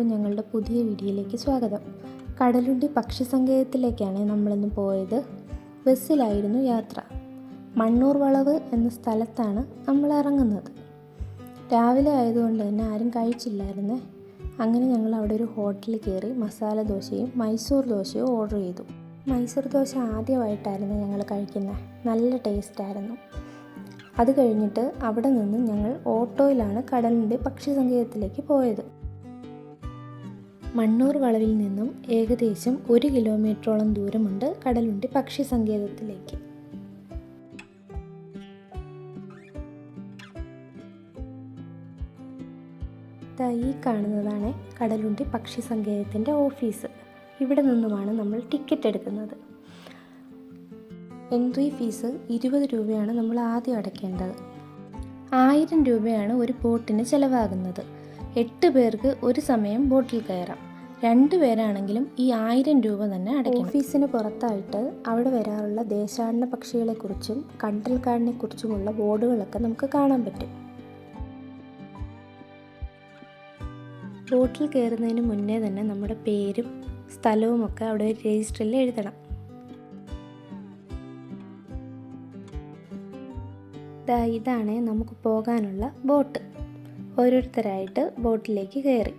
വീഡിയോയിലേക്ക് സ്വാഗതം. കടലുണ്ടി പക്ഷി സങ്കേതത്തിലേക്കാണ് നമ്മളിന്ന് പോയത്. ബസ്സിലായിരുന്നു യാത്ര. മണ്ണൂർ വളവ് എന്ന സ്ഥലത്താണ് നമ്മൾ ഇറങ്ങുന്നത്. രാവിലെ ആയതുകൊണ്ട് തന്നെ ആരും കഴിച്ചില്ലായിരുന്നേ. അങ്ങനെ ഞങ്ങൾ അവിടെ ഒരു ഹോട്ടലിൽ കയറി മസാല ദോശയും മൈസൂർ ദോശയും ഓർഡർ ചെയ്തു. മൈസൂർ ദോശ ആദ്യമായിട്ടായിരുന്നു ഞങ്ങൾ കഴിക്കുന്നത്. നല്ല ടേസ്റ്റായിരുന്നു. അത് കഴിഞ്ഞിട്ട് അവിടെ നിന്ന് ഞങ്ങൾ ഓട്ടോയിലാണ് കടലിന്റെ പക്ഷി സങ്കേതത്തിലേക്ക് പോയത്. മണ്ണൂർ വളവിൽ നിന്നും ഏകദേശം ഒരു കിലോമീറ്ററോളം ദൂരമുണ്ട് കടലുണ്ടി പക്ഷി സങ്കേതത്തിലേക്ക്. ഈ കാണുന്നതാണ് കടലുണ്ടി പക്ഷി സങ്കേതത്തിന്റെ ഓഫീസ്. ഇവിടെ നിന്നുമാണ് നമ്മൾ ടിക്കറ്റ് എടുക്കുന്നത്. എൻട്രി ഫീസ് ഇരുപത് രൂപയാണ് നമ്മൾ ആദ്യം അടയ്ക്കേണ്ടത്. ആയിരം രൂപയാണ് ഒരു ബോട്ടിന് ചിലവാകുന്നത്. എട്ട് പേർക്ക് ഒരു സമയം ബോട്ടിൽ കയറാം. രണ്ട് പേരാണെങ്കിലും ഈ ആയിരം രൂപ തന്നെ അടയ്ക്കണം. ഓഫീസിന് പുറത്തായിട്ട് അവിടെ വരാറുള്ള ദേശാടന പക്ഷികളെക്കുറിച്ചും കണ്ടൽക്കാടിനെ കുറിച്ചുമുള്ള ബോർഡുകളൊക്കെ നമുക്ക് കാണാൻ പറ്റും. ബോട്ടിൽ കയറുന്നതിന് മുന്നേ തന്നെ നമ്മുടെ പേരും സ്ഥലവും ഒക്കെ അവിടെ രജിസ്റ്ററിൽ എഴുതണം. ഇതാണ് നമുക്ക് പോകാനുള്ള ബോട്ട്. ഓരോരുത്തരായിട്ട് ബോട്ടിലേക്ക് കയറി.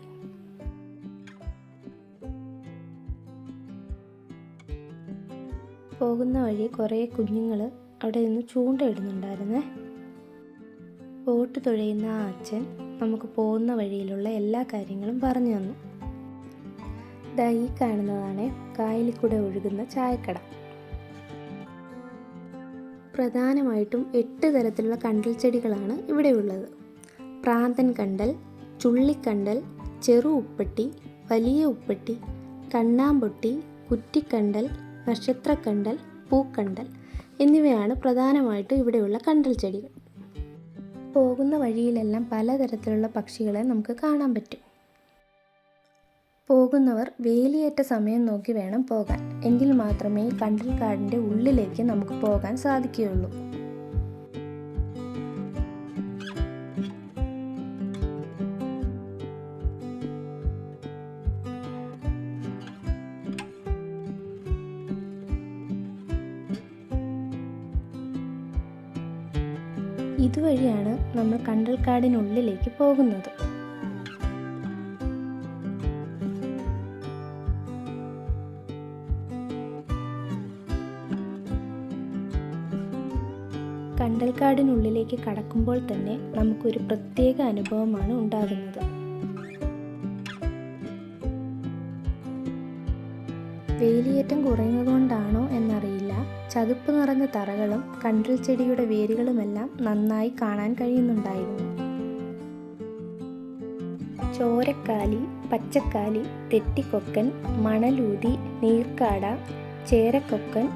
പോകുന്ന വഴി കുറേ കുഞ്ഞുങ്ങൾ അവിടെ നിന്ന് ചൂണ്ടയിടുന്നുണ്ടായിരുന്നേ. ബോട്ട് തുഴയുന്ന ആ അച്ഛൻ നമുക്ക് പോകുന്ന വഴിയിലുള്ള എല്ലാ കാര്യങ്ങളും പറഞ്ഞു തന്നു. ദാ ഈ കാണുന്നതാണ് കായലിൽ കൂടെ ഒഴുകുന്ന ചായക്കട. പ്രധാനമായിട്ടും എട്ട് തരത്തിലുള്ള കണ്ടൽ ചെടികളാണ് ഇവിടെയുള്ളത് പ്രാന്തൻ കണ്ടൽ ചുള്ളിക്കണ്ടൽ ചെറു ഉപ്പട്ടി വലിയ ഉപ്പട്ടി കണ്ണാമ്പൊട്ടി കുറ്റിക്കണ്ടൽ നക്ഷത്രക്കണ്ടൽ പൂക്കണ്ടൽ എന്നിവയാണ് പ്രധാനമായിട്ടും ഇവിടെയുള്ള കണ്ടൽ ചെടികൾ. പോകുന്ന വഴിയിലെല്ലാം പലതരത്തിലുള്ള പക്ഷികളെ നമുക്ക് കാണാൻ പറ്റും. പോകുന്നവർ വേലിയേറ്റ സമയം നോക്കി വേണം പോകാൻ. എങ്കിൽ മാത്രമേ കണ്ടൽ കണ്ടൽക്കാടിന്റെ ഉള്ളിലേക്ക് നമുക്ക് പോകാൻ സാധിക്കുകയുള്ളൂ. ഇതുവഴിയാണ് നമ്മൾ കണ്ടൽക്കാടിനുള്ളിലേക്ക് പോകുന്നത്. കണ്ടൽക്കാടിനുള്ളിലേക്ക് കടക്കുമ്പോൾ തന്നെ നമുക്കൊരു പ്രത്യേക അനുഭവമാണ് ഉണ്ടാകുന്നത്. വേലിയേറ്റം കുറയുന്നതുകൊണ്ടാണോ എന്നറിയില്ല. ചതുപ്പ് നിറഞ്ഞ തറകളും കണ്ടൽ ചെടിയുടെ വേരുകളുമെല്ലാം നന്നായി കാണാൻ കഴിയുന്നുണ്ടായിരുന്നു. ചോരക്കാലി പച്ചക്കാലി തെറ്റിക്കൊക്കൻ മണലൂതി നീർക്കാട ചേരക്കൊക്കൻ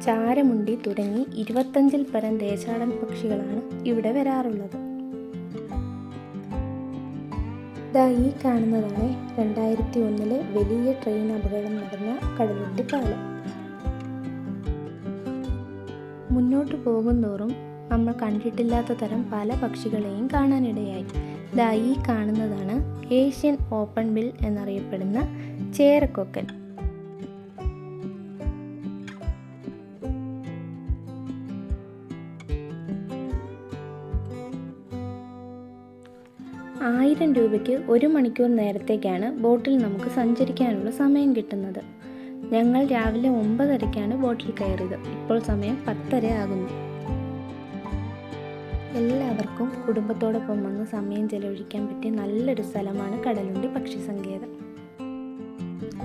ചാരമുണ്ടി തുടങ്ങി ഇരുപത്തഞ്ചിൽ പരം ദേശാടൻ പക്ഷികളാണ് ഇവിടെ വരാറുള്ളത്. ദാ ഈ കാണുന്നതാണ് രണ്ടായിരത്തി ഒന്നിലെ വലിയ ട്രെയിൻ അപകടം നടന്ന കടലുണ്ടി പാലം. മുന്നോട്ട് പോകുന്തോറും നമ്മൾ കണ്ടിട്ടില്ലാത്ത തരം പല പക്ഷികളെയും കാണാനിടയായി. ദാ ഈ കാണുന്നതാണ് ഏഷ്യൻ ഓപ്പൺ ബിൽ എന്നറിയപ്പെടുന്ന ചേരക്കൊക്കൻ. ആയിരം രൂപയ്ക്ക് ഒരു മണിക്കൂർ നേരത്തേക്കാണ് ബോട്ടിൽ നമുക്ക് സഞ്ചരിക്കാനുള്ള സമയം കിട്ടുന്നത്. ഞങ്ങൾ രാവിലെ ഒമ്പതരയ്ക്കാണ് ബോട്ടിൽ കയറിയത്. ഇപ്പോൾ സമയം പത്തര ആകുന്നു എല്ലാവർക്കും കുടുംബത്തോടൊപ്പം വന്ന് സമയം ചെലവഴിക്കാൻ പറ്റിയ നല്ലൊരു സ്ഥലമാണ് കടലുണ്ടി പക്ഷി സങ്കേതം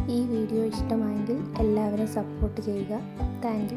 ഈ വീഡിയോ ഇഷ്ടമായെങ്കിൽ എല്ലാവരും സപ്പോർട്ട് ചെയ്യുക. താങ്ക്